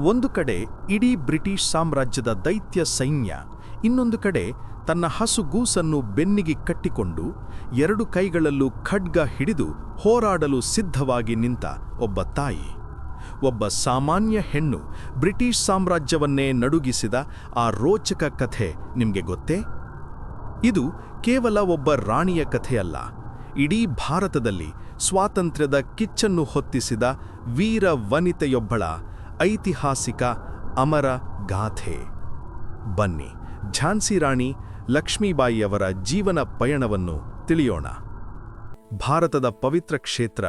ಒಂದು ಕಡೆ ಇಡೀ ಬ್ರಿಟಿಷ್ ಸಾಮ್ರಾಜ್ಯದ ದೈತ್ಯ ಸೈನ್ಯ, ಇನ್ನೊಂದು ಕಡೆ ತನ್ನ ಹಸುಗೂಸನ್ನು ಬೆನ್ನಿಗೆ ಕಟ್ಟಿಕೊಂಡು ಎರಡು ಕೈಗಳಲ್ಲೂ ಖಡ್ಗ ಹಿಡಿದು ಹೋರಾಡಲು ಸಿದ್ಧವಾಗಿ ನಿಂತ ಒಬ್ಬ ತಾಯಿ. ಒಬ್ಬ ಸಾಮಾನ್ಯ ಹೆಣ್ಣು ಬ್ರಿಟಿಷ್ ಸಾಮ್ರಾಜ್ಯವನ್ನೇ ನಡುಗಿಸಿದ ಆ ರೋಚಕ ಕಥೆ ನಿಮಗೆ ಗೊತ್ತೇ? ಇದು ಕೇವಲ ಒಬ್ಬ ರಾಣಿಯ ಕಥೆಯಲ್ಲ. ಇಡೀ ಭಾರತದಲ್ಲಿ ಸ್ವಾತಂತ್ರ್ಯದ ಕಿಚ್ಚನ್ನು ಹೊತ್ತಿಸಿದ ವೀರ ವನಿತೆಯೊಬ್ಬಳ ಐತಿಹಾಸಿಕ ಅಮರ ಗಾಥೆ. ಬನ್ನಿ, ಝಾನ್ಸಿ ರಾಣಿ ಲಕ್ಷ್ಮೀಬಾಯಿಯವರ ಜೀವನ ಪಯಣವನ್ನು ತಿಳಿಯೋಣ. ಭಾರತದ ಪವಿತ್ರ ಕ್ಷೇತ್ರ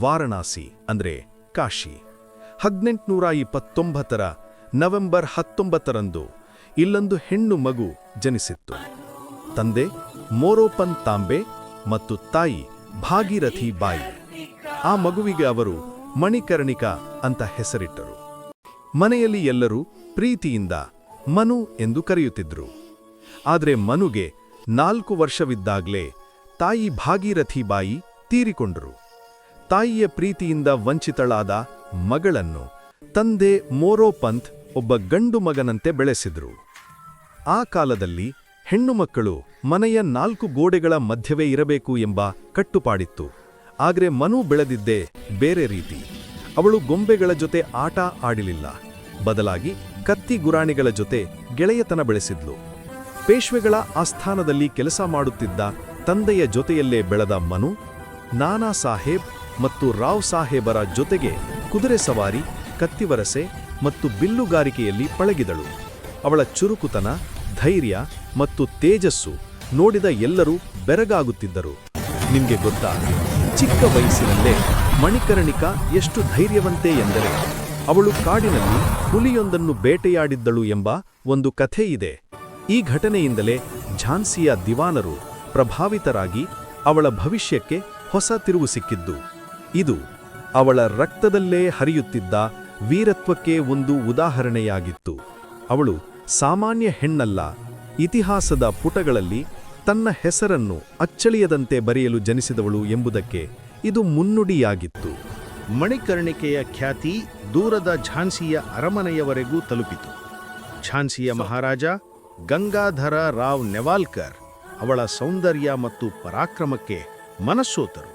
ವಾರಣಾಸಿ ಅಂದ್ರೆ ಕಾಶಿ. ಹದಿನೆಂಟುನೂರ ಇಪ್ಪತ್ತೊಂಬತ್ತರ ನವೆಂಬರ್ ಹತ್ತೊಂಬತ್ತರಂದು ಇಲ್ಲೊಂದು ಹೆಣ್ಣು ಮಗು ಜನಿಸಿತ್ತು. ತಂದೆ ಮೋರೋಪನ್ ತಾಂಬೆ ಮತ್ತು ತಾಯಿ ಭಾಗೀರಥಿ ಬಾಯಿ. ಆ ಮಗುವಿಗೆ ಅವರು ಮಣಿಕರ್ಣಿಕಾ ಅಂತ ಹೆಸರಿಟ್ಟರು. ಮನೆಯಲ್ಲಿ ಎಲ್ಲರೂ ಪ್ರೀತಿಯಿಂದ ಮನು ಎಂದು ಕರೆಯುತ್ತಿದ್ರು. ಆದರೆ ಮನುಗೆ ನಾಲ್ಕು ವರ್ಷವಿದ್ದಾಗಲೇ ತಾಯಿ ಭಾಗೀರಥಿ ಬಾಯಿ ತೀರಿಕೊಂಡರು. ತಾಯಿಯ ಪ್ರೀತಿಯಿಂದ ವಂಚಿತಳಾದ ಮಗಳನ್ನು ತಂದೆ ಮೋರೋಪಂತ್ ಒಬ್ಬ ಗಂಡು ಮಗನಂತೆ ಬೆಳೆಸಿದ್ರು. ಆ ಕಾಲದಲ್ಲಿ ಹೆಣ್ಣು ಮಕ್ಕಳು ಮನೆಯ ನಾಲ್ಕು ಗೋಡೆಗಳ ಮಧ್ಯವೇ ಇರಬೇಕು ಎಂಬ ಕಟ್ಟುಪಾಡಿತ್ತು. ಆದರೆ ಮನು ಬೆಳೆದಿದ್ದೇ ಬೇರೆ ರೀತಿ. ಅವಳು ಗೊಂಬೆಗಳ ಜೊತೆ ಆಟ ಆಡಲಿಲ್ಲ. ಬದಲಾಗಿ ಕತ್ತಿ ಗುರಾಣಿಗಳ ಜೊತೆ ಗೆಳೆಯತನ ಬೆಳೆಸಿದ್ಲು. ಪೇಶ್ವೆಗಳ ಆಸ್ಥಾನದಲ್ಲಿ ಕೆಲಸ ಮಾಡುತ್ತಿದ್ದ ತಂದೆಯ ಜೊತೆಯಲ್ಲೇ ಬೆಳೆದ ಮನು, ನಾನಾ ಸಾಹೇಬ್ ಮತ್ತು ರಾವ್ ಸಾಹೇಬರ ಜೊತೆಗೆ ಕುದುರೆ ಸವಾರಿ ಕತ್ತಿವರಸೆ ಮತ್ತು ಬಿಲ್ಲುಗಾರಿಕೆಯಲ್ಲಿ ಪಳಗಿದಳು. ಅವಳ ಚುರುಕುತನ, ಧೈರ್ಯ ಮತ್ತು ತೇಜಸ್ಸು ನೋಡಿದ ಎಲ್ಲರೂ ಬೆರಗಾಗುತ್ತಿದ್ದರು. ನಿಮಗೆ ಗೊತ್ತಾ, ಚಿಕ್ಕ ವಯಸ್ಸಿನಲ್ಲೇ ಮಣಿಕರ್ಣಿಕಾ ಎಷ್ಟು ಧೈರ್ಯವಂತೆ ಎಂದರೆ ಅವಳು ಕಾಡಿನಲ್ಲಿ ಹುಲಿಯೊಂದನ್ನು ಬೇಟೆಯಾಡಿದ್ದಳು ಎಂಬ ಒಂದು ಕಥೆ ಇದೆ ಈ ಘಟನೆಯಿಂದಲೇ ಝಾನ್ಸಿಯ ದಿವಾನರು ಪ್ರಭಾವಿತರಾಗಿ ಅವಳ ಭವಿಷ್ಯಕ್ಕೆ ಹೊಸ ತಿರುವು ಸಿಕ್ಕಿದ್ದು. ಇದು ಅವಳ ರಕ್ತದಲ್ಲೇ ಹರಿಯುತ್ತಿದ್ದ ವೀರತ್ವಕ್ಕೆ ಒಂದು ಉದಾಹರಣೆಯಾಗಿತ್ತು. ಅವಳು ಸಾಮಾನ್ಯ ಹೆಣ್ಣಲ್ಲ, ಇತಿಹಾಸದ ಪುಟಗಳಲ್ಲಿ ತನ್ನ ಹೆಸರನ್ನು ಅಚ್ಚಳಿಯದಂತೆ ಬರೆಯಲು ಜನಿಸಿದವಳು ಎಂಬುದಕ್ಕೆ ಇದು ಮುನ್ನುಡಿಯಾಗಿತ್ತು. ಮಣಿಕರ್ಣಿಕೆಯ ಖ್ಯಾತಿ ದೂರದ ಝಾನ್ಸಿಯ ಅರಮನೆಯವರೆಗೂ ತಲುಪಿತು. ಝಾನ್ಸಿಯ ಮಹಾರಾಜ ಗಂಗಾಧರ ರಾವ್ ನೆವಾಲ್ಕರ್ ಅವಳ ಸೌಂದರ್ಯ ಮತ್ತು ಪರಾಕ್ರಮಕ್ಕೆ ಮನಸ್ಸೋತರು.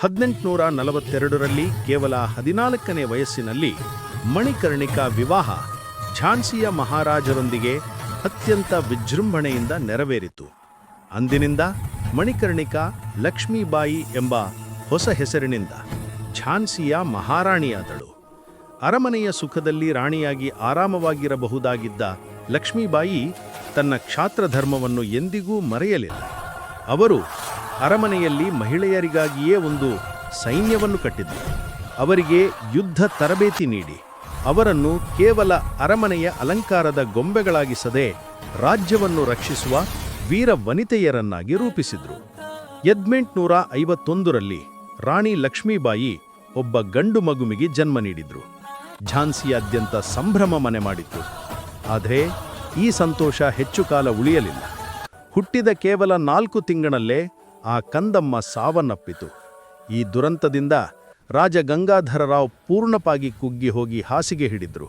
ಹದಿನೆಂಟುನೂರ ನಲವತ್ತೆರಡರಲ್ಲಿ ಕೇವಲ ಹದಿನಾಲ್ಕನೇ ವಯಸ್ಸಿನಲ್ಲಿ ಮಣಿಕರ್ಣಿಕಾ ವಿವಾಹ ಝಾನ್ಸಿಯ ಮಹಾರಾಜರೊಂದಿಗೆ ಅತ್ಯಂತ ವಿಜೃಂಭಣೆಯಿಂದ ನೆರವೇರಿತು. ಅಂದಿನಿಂದ ಮಣಿಕರ್ಣಿಕಾ ಲಕ್ಷ್ಮೀಬಾಯಿ ಎಂಬ ಹೊಸ ಹೆಸರಿನಿಂದ ಝಾನ್ಸಿಯ ಮಹಾರಾಣಿಯಾದಳು. ಅರಮನೆಯ ಸುಖದಲ್ಲಿ ರಾಣಿಯಾಗಿ ಆರಾಮವಾಗಿರಬಹುದಾಗಿದ್ದ ಲಕ್ಷ್ಮೀಬಾಯಿ ತನ್ನ ಕ್ಷಾತ್ರಧರ್ಮವನ್ನು ಎಂದಿಗೂ ಮರೆಯಲಿಲ್ಲ. ಅವರು ಅರಮನೆಯಲ್ಲಿ ಮಹಿಳೆಯರಿಗಾಗಿಯೇ ಒಂದು ಸೈನ್ಯವನ್ನು ಕಟ್ಟಿದ್ದರು ಅವರಿಗೆ ಯುದ್ಧ ತರಬೇತಿ ನೀಡಿ. ಅವರನ್ನು ಕೇವಲ ಅರಮನೆಯ ಅಲಂಕಾರದ ಗೊಂಬೆಗಳಾಗಿಸದೆ ರಾಜ್ಯವನ್ನು ರಕ್ಷಿಸುವ ವೀರ ವನಿತೆಯರನ್ನಾಗಿ ರೂಪಿಸಿದರು. ಎದ್ಮೆಂಟ್ನೂರ ಐವತ್ತೊಂದರಲ್ಲಿ ರಾಣಿ ಲಕ್ಷ್ಮೀಬಾಯಿ ಒಬ್ಬ ಗಂಡು ಮಗುವಿಗೆ ಜನ್ಮ ನೀಡಿದ್ರು. ಝಾನ್ಸಿಯಾದ್ಯಂತ ಸಂಭ್ರಮ ಮನೆ ಮಾಡಿತ್ತು. ಆದರೆ ಈ ಸಂತೋಷ ಹೆಚ್ಚು ಕಾಲ ಉಳಿಯಲಿಲ್ಲ. ಹುಟ್ಟಿದ ಕೇವಲ ನಾಲ್ಕು ತಿಂಗಳಲ್ಲೇ ಆ ಕಂದಮ್ಮ ಸಾವನ್ನಪ್ಪಿತು. ಈ ದುರಂತದಿಂದ ರಾಜ ಗಂಗಾಧರರಾವ್ ಪೂರ್ಣಪಾಗಿ ಕುಗ್ಗಿ ಹೋಗಿ ಹಾಸಿಗೆ ಹಿಡಿದ್ರು.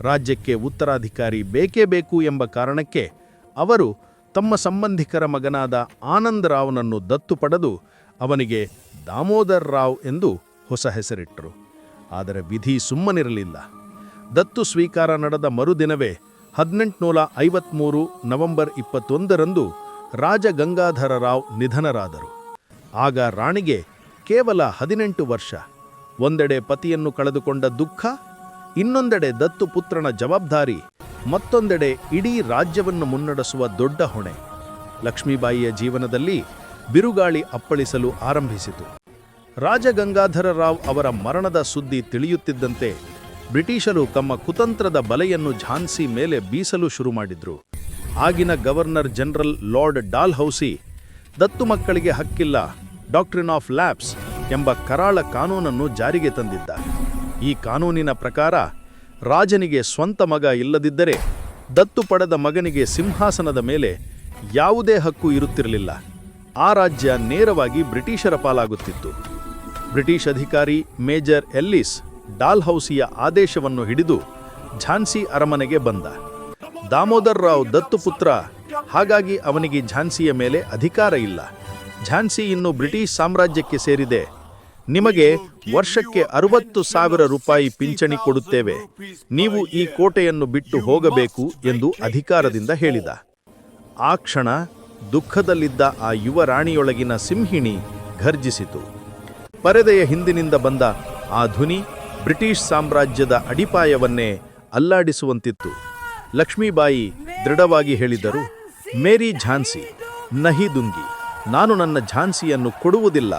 ರಾಜ್ಯಕ್ಕೆ ಉತ್ತರಾಧಿಕಾರಿ ಬೇಕೇ ಬೇಕು ಎಂಬ ಕಾರಣಕ್ಕೆ ಅವರು ತಮ್ಮ ಸಂಬಂಧಿಕರ ಮಗನಾದ ಆನಂದರಾವ್ನನ್ನು ದತ್ತು ಪಡೆದು ಅವನಿಗೆ ದಾಮೋದರ್ ರಾವ್ ಎಂದು ಹೊಸ ಹೆಸರಿಟ್ಟರು ಆದರೆ ವಿಧಿ ಸುಮ್ಮನಿರಲಿಲ್ಲ. ದತ್ತು ಸ್ವೀಕಾರ ನಡೆದ ಮರುದಿನವೇ ಹದಿನೆಂಟುನೂರ ಐವತ್ಮೂರು ನವೆಂಬರ್ ಇಪ್ಪತ್ತೊಂದರಂದು ರಾವ್ ನಿಧನರಾದರು. ಆಗ ರಾಣಿಗೆ ಕೇವಲ ಹದಿನೆಂಟು ವರ್ಷ. ಒಂದೆಡೆ ಪತಿಯನ್ನು ಕಳೆದುಕೊಂಡ ದುಃಖ, ಇನ್ನೊಂದೆಡೆ ದತ್ತು ಪುತ್ರನ ಜವಾಬ್ದಾರಿ, ಮತ್ತೊಂದೆಡೆ ಇಡೀ ರಾಜ್ಯವನ್ನು ಮುನ್ನಡೆಸುವ ದೊಡ್ಡ ಹೊಣೆ. ಲಕ್ಷ್ಮೀಬಾಯಿಯ ಜೀವನದಲ್ಲಿ ಬಿರುಗಾಳಿ ಅಪ್ಪಳಿಸಲು ಆರಂಭಿಸಿತು. ರಾಜ ಗಂಗಾಧರ ರಾವ್ ಅವರ ಮರಣದ ಸುದ್ದಿ ತಿಳಿಯುತ್ತಿದ್ದಂತೆ ಬ್ರಿಟಿಷರು ತಮ್ಮ ಕುತಂತ್ರದ ಬಲೆಯನ್ನು ಝಾನ್ಸಿ ಮೇಲೆ ಬೀಸಲು ಶುರು ಮಾಡಿದ್ರು. ಆಗಿನ ಗವರ್ನರ್ ಜನರಲ್ ಲಾರ್ಡ್ ಡಾಲ್ಹೌಸಿ, ದತ್ತು ಮಕ್ಕಳಿಗೆ ಹಕ್ಕಿಲ್ಲ, ಡಾಕ್ಟ್ರಿನ್ ಆಫ್ ಲ್ಯಾಬ್ಸ್ ಎಂಬ ಕರಾಳ ಕಾನೂನನ್ನು ಜಾರಿಗೆ ತಂದಿದ್ದ. ಈ ಕಾನೂನಿನ ಪ್ರಕಾರ, ರಾಜನಿಗೆ ಸ್ವಂತ ಮಗ ಇಲ್ಲದಿದ್ದರೆ ದತ್ತು ಪಡೆದ ಮಗನಿಗೆ ಸಿಂಹಾಸನದ ಮೇಲೆ ಯಾವುದೇ ಹಕ್ಕು ಇರುತ್ತಿರಲಿಲ್ಲ. ಆ ರಾಜ್ಯ ನೇರವಾಗಿ ಬ್ರಿಟಿಷರ ಪಾಲಾಗುತ್ತಿತ್ತು. ಬ್ರಿಟಿಷ್ ಅಧಿಕಾರಿ ಮೇಜರ್ ಎಲ್ಲಿಸ್ ಡಾಲ್ಹೌಸಿಯ ಆದೇಶವನ್ನು ಹಿಡಿದು ಝಾನ್ಸಿ ಅರಮನೆಗೆ ಬಂದ. ದಾಮೋದರ್ ರಾವ್ ದತ್ತುಪುತ್ರ ಹಾಗಾಗಿ ಅವನಿಗೆ ಝಾನ್ಸಿಯ ಮೇಲೆ ಅಧಿಕಾರ ಇಲ್ಲ. ಝಾನ್ಸಿ ಇನ್ನು ಬ್ರಿಟಿಷ್ ಸಾಮ್ರಾಜ್ಯಕ್ಕೆ ಸೇರಿದೆ. ನಿಮಗೆ ವರ್ಷಕ್ಕೆ ಅರವತ್ತು ಸಾವಿರ ರೂಪಾಯಿ ಪಿಂಚಣಿ ಕೊಡುತ್ತೇವೆ. ನೀವು ಈ ಕೋಟೆಯನ್ನು ಬಿಟ್ಟು ಹೋಗಬೇಕು ಎಂದು ಅಧಿಕಾರದಿಂದ ಹೇಳಿದ. ಆ ಕ್ಷಣ ದುಃಖದಲ್ಲಿದ್ದ ಆ ಯುವ ರಾಣಿಯೊಳಗಿನ ಸಿಂಹಿಣಿ ಘರ್ಜಿಸಿತು. ಪರದೆಯ ಹಿಂದಿನಿಂದ ಬಂದ ಆ ಧ್ವನಿ ಬ್ರಿಟಿಷ್ ಸಾಮ್ರಾಜ್ಯದ ಅಡಿಪಾಯವನ್ನೇ ಅಲ್ಲಾಡಿಸುವಂತಿತ್ತು. ಲಕ್ಷ್ಮೀಬಾಯಿ ದೃಢವಾಗಿ ಹೇಳಿದರು, ಮೇರಿ ಝಾನ್ಸಿ, ನಹಿ ದುಂಗಿ, ನಾನು ನನ್ನ ಝಾನ್ಸಿಯನ್ನು ಕೊಡುವುದಿಲ್ಲ.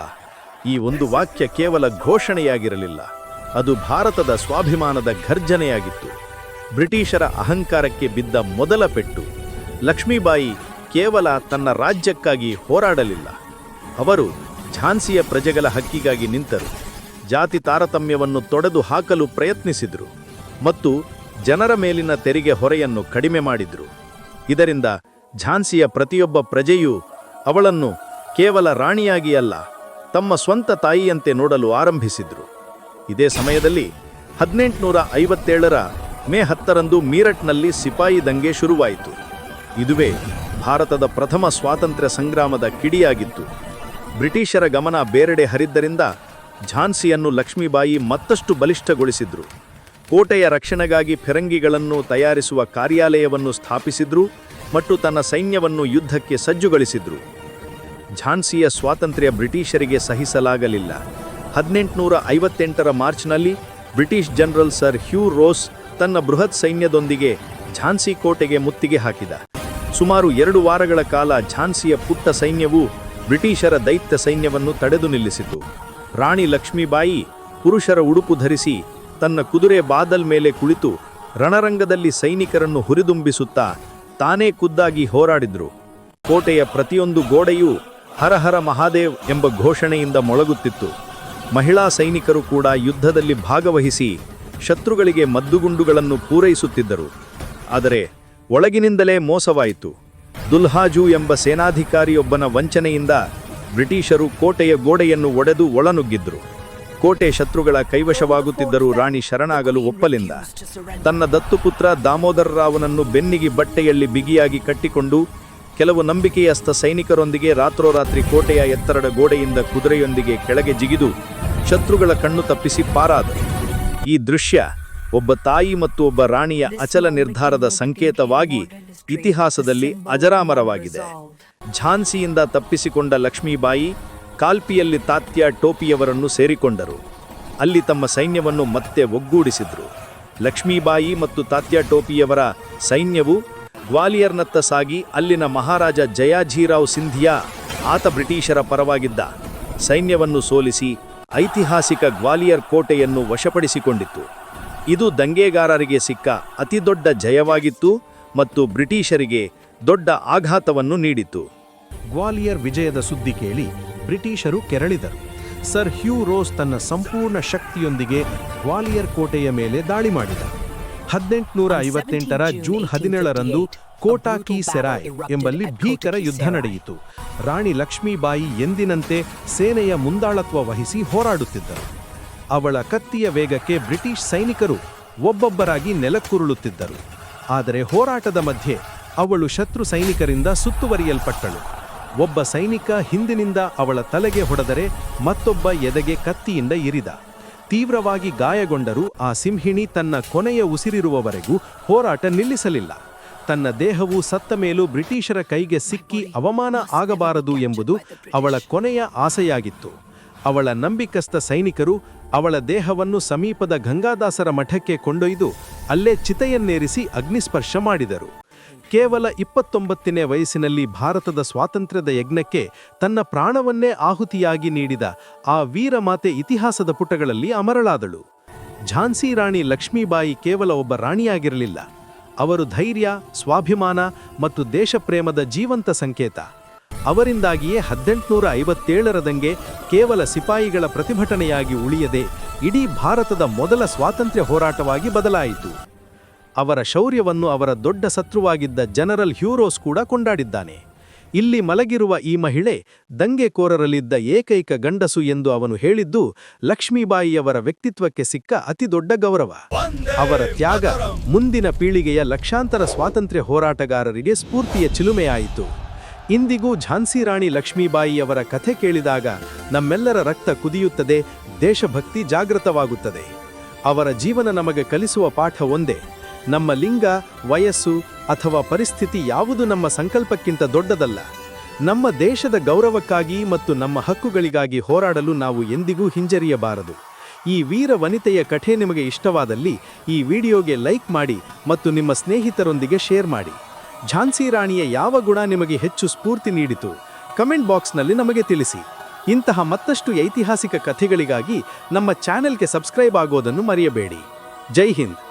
ಈ ಒಂದು ವಾಕ್ಯ ಕೇವಲ ಘೋಷಣೆಯಾಗಿರಲಿಲ್ಲ. ಅದು ಭಾರತದ ಸ್ವಾಭಿಮಾನದ ಘರ್ಜನೆಯಾಗಿತ್ತು. ಬ್ರಿಟಿಷರ ಅಹಂಕಾರಕ್ಕೆ ಬಿದ್ದ ಮೊದಲ ಪೆಟ್ಟು. ಲಕ್ಷ್ಮೀಬಾಯಿ ಕೇವಲ ತನ್ನ ರಾಜ್ಯಕ್ಕಾಗಿ ಹೋರಾಡಲಿಲ್ಲ. ಅವರು ಝಾನ್ಸಿಯ ಪ್ರಜೆಗಳ ಹಕ್ಕಿಗಾಗಿ ನಿಂತರು. ಜಾತಿ ತಾರತಮ್ಯವನ್ನು ತೊಡೆದು ಹಾಕಲು ಪ್ರಯತ್ನಿಸಿದರು ಮತ್ತು ಜನರ ಮೇಲಿನ ತೆರಿಗೆ ಹೊರೆಯನ್ನು ಕಡಿಮೆ ಮಾಡಿದರು. ಇದರಿಂದ ಝಾನ್ಸಿಯ ಪ್ರತಿಯೊಬ್ಬ ಪ್ರಜೆಯೂ ಅವಳನ್ನು ಕೇವಲ ರಾಣಿಯಾಗಿ ಅಲ್ಲ, ತಮ್ಮ ಸ್ವಂತ ತಾಯಿಯಂತೆ ನೋಡಲು ಆರಂಭಿಸಿದರು. ಇದೇ ಸಮಯದಲ್ಲಿ ಹದಿನೆಂಟುನೂರ ಐವತ್ತೇಳರ ಮೇ ಹತ್ತರಂದು ಮೀರಟ್ನಲ್ಲಿ ಸಿಪಾಯಿ ದಂಗೆ ಶುರುವಾಯಿತು. ಇದುವೇ ಭಾರತದ ಪ್ರಥಮ ಸ್ವಾತಂತ್ರ್ಯ ಸಂಗ್ರಾಮದ ಕಿಡಿಯಾಗಿತ್ತು. ಬ್ರಿಟಿಷರ ಗಮನ ಬೇರೆಡೆ ಹರಿದ್ದರಿಂದ ಝಾನ್ಸಿಯನ್ನು ಲಕ್ಷ್ಮೀಬಾಯಿ ಮತ್ತಷ್ಟು ಬಲಿಷ್ಠಗೊಳಿಸಿದ್ರು. ಕೋಟೆಯ ರಕ್ಷಣೆಗಾಗಿ ಫಿರಂಗಿಗಳನ್ನು ತಯಾರಿಸುವ ಕಾರ್ಯಾಲಯವನ್ನು ಸ್ಥಾಪಿಸಿದ್ರು ಮತ್ತು ತನ್ನ ಸೈನ್ಯವನ್ನು ಯುದ್ಧಕ್ಕೆ ಸಜ್ಜುಗೊಳಿಸಿದ್ರು. ಝಾನ್ಸಿಯ ಸ್ವಾತಂತ್ರ್ಯ ಬ್ರಿಟಿಷರಿಗೆ ಸಹಿಸಲಾಗಲಿಲ್ಲ. ಹದಿನೆಂಟುನೂರ ಐವತ್ತೆಂಟರ ಮಾರ್ಚ್ನಲ್ಲಿ British general sir Hugh Rose ತನ್ನ ಬೃಹತ್ ಸೈನ್ಯದೊಂದಿಗೆ ಝಾನ್ಸಿ ಕೋಟೆಗೆ ಮುತ್ತಿಗೆ ಹಾಕಿದ. ಸುಮಾರು ಎರಡು ವಾರಗಳ ಕಾಲ ಝಾನ್ಸಿಯ ಪುಟ್ಟ ಸೈನ್ಯವು ಬ್ರಿಟಿಷರ ದೈತ್ಯ ಸೈನ್ಯವನ್ನು ತಡೆದು ನಿಲ್ಲಿಸಿತು. ರಾಣಿ ಲಕ್ಷ್ಮೀಬಾಯಿ ಪುರುಷರ ಉಡುಪು ಧರಿಸಿ ತನ್ನ ಕುದುರೆ ಬಾದಲ್ ಮೇಲೆ ಕುಳಿತು ರಣರಂಗದಲ್ಲಿ ಸೈನಿಕರನ್ನು ಹುರಿದುಂಬಿಸುತ್ತಾ ತಾನೇ ಖುದ್ದಾಗಿ ಹೋರಾಡಿದ್ರು. ಕೋಟೆಯ ಪ್ರತಿಯೊಂದು ಗೋಡೆಯೂ ಹರಹರ ಮಹಾದೇವ್ ಎಂಬ ಘೋಷಣೆಯಿಂದ ಮೊಳಗುತ್ತಿತ್ತು. ಮಹಿಳಾ ಸೈನಿಕರು ಕೂಡ ಯುದ್ಧದಲ್ಲಿ ಭಾಗವಹಿಸಿ ಶತ್ರುಗಳಿಗೆ ಮದ್ದುಗುಂಡುಗಳನ್ನು ಪೂರೈಸುತ್ತಿದ್ದರು. ಆದರೆ ಒಳಗಿನಿಂದಲೇ ಮೋಸವಾಯಿತು. ದುಲ್ಹಾಜು ಎಂಬ ಸೇನಾಧಿಕಾರಿಯೊಬ್ಬನ ವಂಚನೆಯಿಂದ ಬ್ರಿಟಿಷರು ಕೋಟೆಯ ಗೋಡೆಯನ್ನು ಒಡೆದು ಒಳನುಗ್ಗಿದ್ರು. ಕೋಟೆ ಶತ್ರುಗಳ ಕೈವಶವಾಗುತ್ತಿದ್ದರೂ ರಾಣಿ ಶರಣಾಗಲು ಒಪ್ಪಲಿಲ್ಲ. ತನ್ನ ದತ್ತುಪುತ್ರ ದಾಮೋದರ ರಾವನನ್ನು ಬೆನ್ನಿಗೆ ಬಟ್ಟೆಯಲ್ಲಿ ಬಿಗಿಯಾಗಿ ಕಟ್ಟಿಕೊಂಡು ಕೆಲವು ನಂಬಿಕೆಯಸ್ಥ ಸೈನಿಕರೊಂದಿಗೆ ರಾತ್ರೋರಾತ್ರಿ ಕೋಟೆಯ ಎತ್ತರದ ಗೋಡೆಯಿಂದ ಕುದುರೆಯೊಂದಿಗೆ ಕೆಳಗೆ ಜಿಗಿದು ಶತ್ರುಗಳ ಕಣ್ಣು ತಪ್ಪಿಸಿ ಪಾರಾದರು. ಈ ದೃಶ್ಯ ಒಬ್ಬ ತಾಯಿ ಮತ್ತು ಒಬ್ಬ ರಾಣಿಯ ಅಚಲ ನಿರ್ಧಾರದ ಸಂಕೇತವಾಗಿ ಇತಿಹಾಸದಲ್ಲಿ ಅಜರಾಮರವಾಗಿದೆ. ಝಾನ್ಸಿಯಿಂದ ತಪ್ಪಿಸಿಕೊಂಡ ಲಕ್ಷ್ಮೀಬಾಯಿ ಕಾಲ್ಪಿಯಲ್ಲಿ ತಾತ್ಯ ಟೋಪಿಯವರನ್ನು ಸೇರಿಕೊಂಡರು. ಅಲ್ಲಿ ತಮ್ಮ ಸೈನ್ಯವನ್ನು ಮತ್ತೆ ಒಗ್ಗೂಡಿಸಿದ್ರು. ಲಕ್ಷ್ಮೀಬಾಯಿ ಮತ್ತು ತಾತ್ಯ ಟೋಪಿಯವರ ಸೈನ್ಯವು ಗ್ವಾಲಿಯರ್ನತ್ತ ಸಾಗಿ ಅಲ್ಲಿನ ಮಹಾರಾಜ ಜಯಾಜೀರಾವ್ ಸಿಂಧಿಯಾ, ಆತ ಬ್ರಿಟಿಷರ ಪರವಾಗಿದ್ದ. ಸೈನ್ಯವನ್ನು ಸೋಲಿಸಿ ಐತಿಹಾಸಿಕ ಗ್ವಾಲಿಯರ್ ಕೋಟೆಯನ್ನು ವಶಪಡಿಸಿಕೊಂಡಿತ್ತು ಇದು ದಂಗೆಗಾರರಿಗೆ ಸಿಕ್ಕ ಅತಿದೊಡ್ಡ ಜಯವಾಗಿತ್ತು. ಮತ್ತು ಬ್ರಿಟಿಷರಿಗೆ ದೊಡ್ಡ ಆಘಾತವನ್ನು ನೀಡಿತು. ಗ್ವಾಲಿಯರ್ ವಿಜಯದ ಸುದ್ದಿ ಕೇಳಿ ಬ್ರಿಟಿಷರು ಕೆರಳಿದರು. ಸರ್ ಹ್ಯೂ ರೋಸ್ ತನ್ನ ಸಂಪೂರ್ಣ ಶಕ್ತಿಯೊಂದಿಗೆ ಗ್ವಾಲಿಯರ್ ಕೋಟೆಯ ಮೇಲೆ ದಾಳಿ ಮಾಡಿದ. ಹದಿನೆಂಟುನೂರ ಐವತ್ತೆಂಟರ ಜೂನ್ ಹದಿನೇಳರಂದು ಕೋಟಾ ಕಿ ಸೆರಾಯ್ ಎಂಬಲ್ಲಿ ಭೀಕರ ಯುದ್ಧ ನಡೆಯಿತು. ರಾಣಿ ಲಕ್ಷ್ಮೀಬಾಯಿ ಎಂದಿನಂತೆ ಸೇನೆಯ ಮುಂದಾಳತ್ವ ವಹಿಸಿ ಹೋರಾಡುತ್ತಿದ್ದರು. ಅವಳ ಕತ್ತಿಯ ವೇಗಕ್ಕೆ ಬ್ರಿಟಿಷ್ ಸೈನಿಕರು ಒಬ್ಬೊಬ್ಬರಾಗಿ ನೆಲಕ್ಕುರುಳುತ್ತಿದ್ದರು. ಆದರೆ ಹೋರಾಟದ ಮಧ್ಯೆ ಅವಳು ಶತ್ರು ಸೈನಿಕರಿಂದ ಸುತ್ತುವರಿಯಲ್ಪಟ್ಟಳು. ಒಬ್ಬ ಸೈನಿಕ ಹಿಂದಿನಿಂದ ಅವಳ ತಲೆಗೆ ಹೊಡೆದರೆ ಮತ್ತೊಬ್ಬ ಎದೆಗೆ ಕತ್ತಿಯಿಂದ ಇರಿದ. ತೀವ್ರವಾಗಿ ಗಾಯಗೊಂಡರೂ ಆ ಸಿಂಹಿಣಿ ತನ್ನ ಕೊನೆಯ ಉಸಿರಿರುವವರೆಗೂ ಹೋರಾಟ ನಿಲ್ಲಿಸಲಿಲ್ಲ. ತನ್ನ ದೇಹವು ಸತ್ತ ಮೇಲೂ ಬ್ರಿಟಿಷರ ಕೈಗೆ ಸಿಕ್ಕಿ ಅವಮಾನ ಆಗಬಾರದು ಎಂಬುದು ಅವಳ ಕೊನೆಯ ಆಸೆಯಾಗಿತ್ತು. ಅವಳ ನಂಬಿಕಸ್ಥ ಸೈನಿಕರು ಅವಳ ದೇಹವನ್ನು ಸಮೀಪದ ಗಂಗಾದಾಸರ ಮಠಕ್ಕೆ ಕೊಂಡೊಯ್ದು ಅಲ್ಲೇ ಚಿತೆಯನ್ನೇರಿಸಿ ಅಗ್ನಿಸ್ಪರ್ಶ ಮಾಡಿದರು. ಕೇವಲ ಇಪ್ಪತ್ತೊಂಬತ್ತನೇ ವಯಸ್ಸಿನಲ್ಲಿ ಭಾರತದ ಸ್ವಾತಂತ್ರ್ಯದ ಯಜ್ಞಕ್ಕೆ ತನ್ನ ಪ್ರಾಣವನ್ನೇ ಆಹುತಿಯಾಗಿ ನೀಡಿದ ಆ ವೀರಮಾತೆ ಇತಿಹಾಸದ ಪುಟಗಳಲ್ಲಿ ಅಮರಳಾದಳು. ಝಾನ್ಸಿ ರಾಣಿ ಲಕ್ಷ್ಮೀಬಾಯಿ ಕೇವಲ ಒಬ್ಬ ರಾಣಿಯಾಗಿರಲಿಲ್ಲ. ಅವರು ಧೈರ್ಯ, ಸ್ವಾಭಿಮಾನ ಮತ್ತು ದೇಶಪ್ರೇಮದ ಜೀವಂತ ಸಂಕೇತ. ಅವರಿಂದಾಗಿಯೇ ಹದಿನೆಂಟುನೂರ ಐವತ್ತೇಳರ ದಂಗೆ ಕೇವಲ ಸಿಪಾಯಿಗಳ ಪ್ರತಿಭಟನೆಯಾಗಿ ಉಳಿಯದೆ ಇಡೀ ಭಾರತದ ಮೊದಲ ಸ್ವಾತಂತ್ರ್ಯ ಹೋರಾಟವಾಗಿ ಬದಲಾಯಿತು. ಅವರ ಶೌರ್ಯವನ್ನು ಅವರ ದೊಡ್ಡ ಶತ್ರುವಾಗಿದ್ದ ಜನರಲ್ ಹ್ಯೂರೋಸ್ ಕೂಡ ಕೊಂಡಾಡಿದ್ದಾನೆ. ಇಲ್ಲಿ ಮಲಗಿರುವ ಈ ಮಹಿಳೆ ದಂಗೆಕೋರರಲ್ಲಿದ್ದ ಏಕೈಕ ಗಂಡಸು ಎಂದು ಅವನು ಹೇಳಿದ್ದು ಲಕ್ಷ್ಮೀಬಾಯಿಯವರ ವ್ಯಕ್ತಿತ್ವಕ್ಕೆ ಸಿಕ್ಕ ಅತಿದೊಡ್ಡ ಗೌರವ. ಅವರ ತ್ಯಾಗ ಮುಂದಿನ ಪೀಳಿಗೆಯ ಲಕ್ಷಾಂತರ ಸ್ವಾತಂತ್ರ್ಯ ಹೋರಾಟಗಾರರಿಗೆ ಸ್ಫೂರ್ತಿಯ ಚಿಲುಮೆಯಾಯಿತು. ಇಂದಿಗೂ ಝಾನ್ಸಿ ರಾಣಿ ಲಕ್ಷ್ಮೀಬಾಯಿಯವರ ಕಥೆ ಕೇಳಿದಾಗ ನಮ್ಮೆಲ್ಲರ ರಕ್ತ ಕುದಿಯುತ್ತದೆ, ದೇಶಭಕ್ತಿ ಜಾಗೃತವಾಗುತ್ತದೆ. ಅವರ ಜೀವನ ನಮಗೆ ಕಲಿಸುವ ಪಾಠ ಒಂದೇ, ನಮ್ಮ ಲಿಂಗ, ವಯಸ್ಸು ಅಥವಾ ಪರಿಸ್ಥಿತಿ ಯಾವುದು ನಮ್ಮ ಸಂಕಲ್ಪಕ್ಕಿಂತ ದೊಡ್ಡದಲ್ಲ. ನಮ್ಮ ದೇಶದ ಗೌರವಕ್ಕಾಗಿ ಮತ್ತು ನಮ್ಮ ಹಕ್ಕುಗಳಿಗಾಗಿ ಹೋರಾಡಲು ನಾವು ಎಂದಿಗೂ ಹಿಂಜರಿಯಬಾರದು. ಈ ವೀರ ವನಿತೆಯ ಕಥೆ ನಿಮಗೆ ಇಷ್ಟವಾದಲ್ಲಿ ಈ ವಿಡಿಯೋಗೆ ಲೈಕ್ ಮಾಡಿ ಮತ್ತು ನಿಮ್ಮ ಸ್ನೇಹಿತರೊಂದಿಗೆ ಶೇರ್ ಮಾಡಿ. ಝಾನ್ಸಿ ರಾಣಿಯ ಯಾವ ಗುಣ ನಿಮಗೆ ಹೆಚ್ಚು ಸ್ಫೂರ್ತಿ ನೀಡಿತು? ಕಮೆಂಟ್ ಬಾಕ್ಸ್ನಲ್ಲಿ ನಮಗೆ ತಿಳಿಸಿ. ಇಂತಹ ಮತ್ತಷ್ಟು ಐತಿಹಾಸಿಕ ಕಥೆಗಳಿಗಾಗಿ ನಮ್ಮ ಚಾನೆಲ್ಗೆ ಸಬ್ಸ್ಕ್ರೈಬ್ ಆಗೋದನ್ನು ಮರೆಯಬೇಡಿ. ಜೈ ಹಿಂದ್.